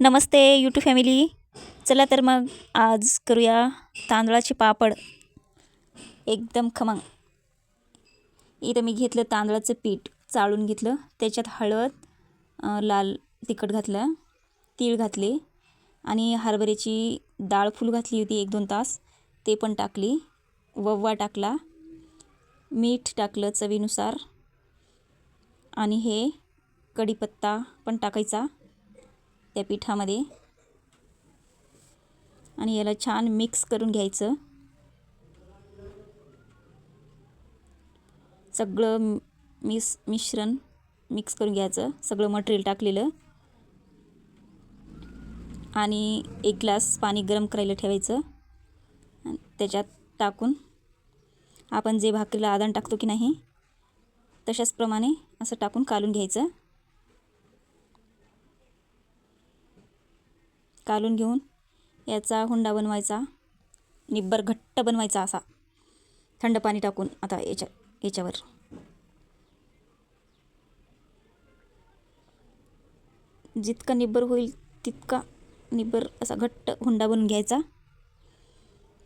नमस्ते YouTube family चला तर मग आज करूया तांदळाचे पापड. एकदम खमंग. इथं मी घेतलं तांदळाचं पीठ चाळून घेतलं. त्याच्यात हळद लाल तिखट घातलं तीळ घातले आणि हरभऱ्याची डाळ फुल घातली होती एक दोन तास. ते पण टाकली. वव्वा टाकला. मीठ टाकलं चवीनुसार. आणि हे कढीपत्ता पण टाकायचा. त्या पिठामध्ये. आणि याला छान मिक्स करून घ्यायचं. सगळं मिस मिश्रण मिक्स करून घ्यायचं. सगळं मटेरियल टाकलेलं. आणि एक ग्लास पाणी गरम करायला ठेवायचं. आणि त्याच्यात टाकून आपण जे भाकरीला आदान टाकतो की नाही तशाच प्रमाणे असं टाकून कालून घ्यायचं. कालून घेऊन याचा हुंडा बनवायचा निब्बर घट्ट बनवायचा असा. थंड पाणी टाकून आता याच्या याच्यावर. जितका निब्बर होईल तितका निब्बर असा घट्ट हुंडा बनवून घ्यायचा.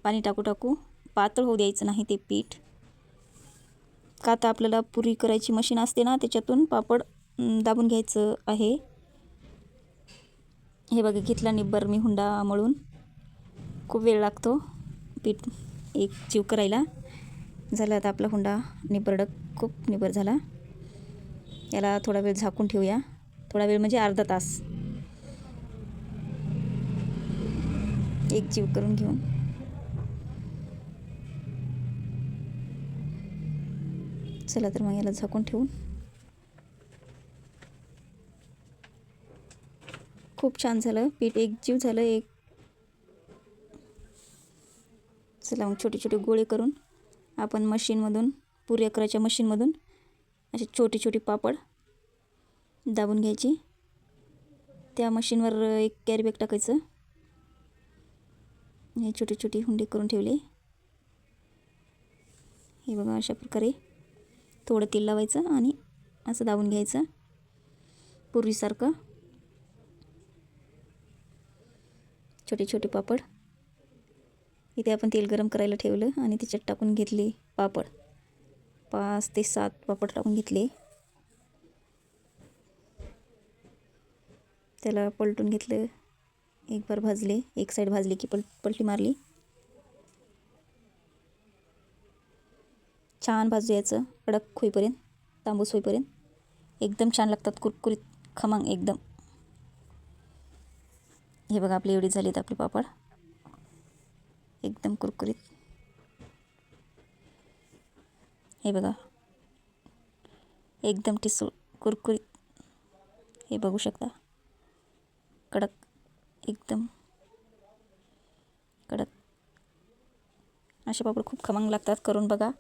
पाणी टाकू टाकू पातळ होऊ द्यायचं नाही ते पीठ. का तर आपल्याला पुरी करायची मशीन असते ना त्याच्यातून पापड दाबून घ्यायचं आहे. हे बघा घेतला निब्बर मी हुंडा मळून. खूप वेळ लागतो पीठ एक जीव करायला. झाला आता आपला हुंडा निबरडक खूप निबर झाला. याला थोडा वेळ झाकून ठेवूया. थोडा वेळ म्हणजे अर्धा तास. एक जीव करून घेऊन चला तर मग याला झाकून ठेवून खूप छान झालं. पीठ एक जीव झालं एक चला मग छोटे छोटे गोळे करून आपण मशीनमधून पुऱ्या करायच्या मशीनमधून असे छोटे छोटे पापड दाबून घ्यायची. त्या मशीनवर एक कॅरीबॅग टाकायचं. हे छोटे छोटे हुंडे करून ठेवले. हे बघा अशा प्रकारे थोडं तेल लावायचं आणि असं दाबून घ्यायचं. पूर्वीसारखं. छोटे छोटे पापड. इथे आपण तेल गरम करायला ठेवलं आणि त्याच्यात टाकून घेतले पापड. पाच ते सात पापड टाकून घेतले. त्याला पलटून घेतलं. एक बार भाजले. एक साईड भाजली की पल पलटी मारली. छान भाजू यायचं कडक होईपर्यंत तांबूस होईपर्यंत. एकदम छान लागतात कुरकुरीत खमंग एकदम. हे बघा आपली एवढी झाली आहेत आपले पापड. एकदम कुरकुरीत. हे बघा. एकदम ठिसूळ कुरकुरीत. हे बघू शकता. कडक. एकदम कडक. असे पापड खूप खमंग लागतात. करून बघा.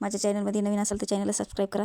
माझ्या चॅनलमध्ये नवीन असेल तर चॅनलला सबस्क्राईब करा.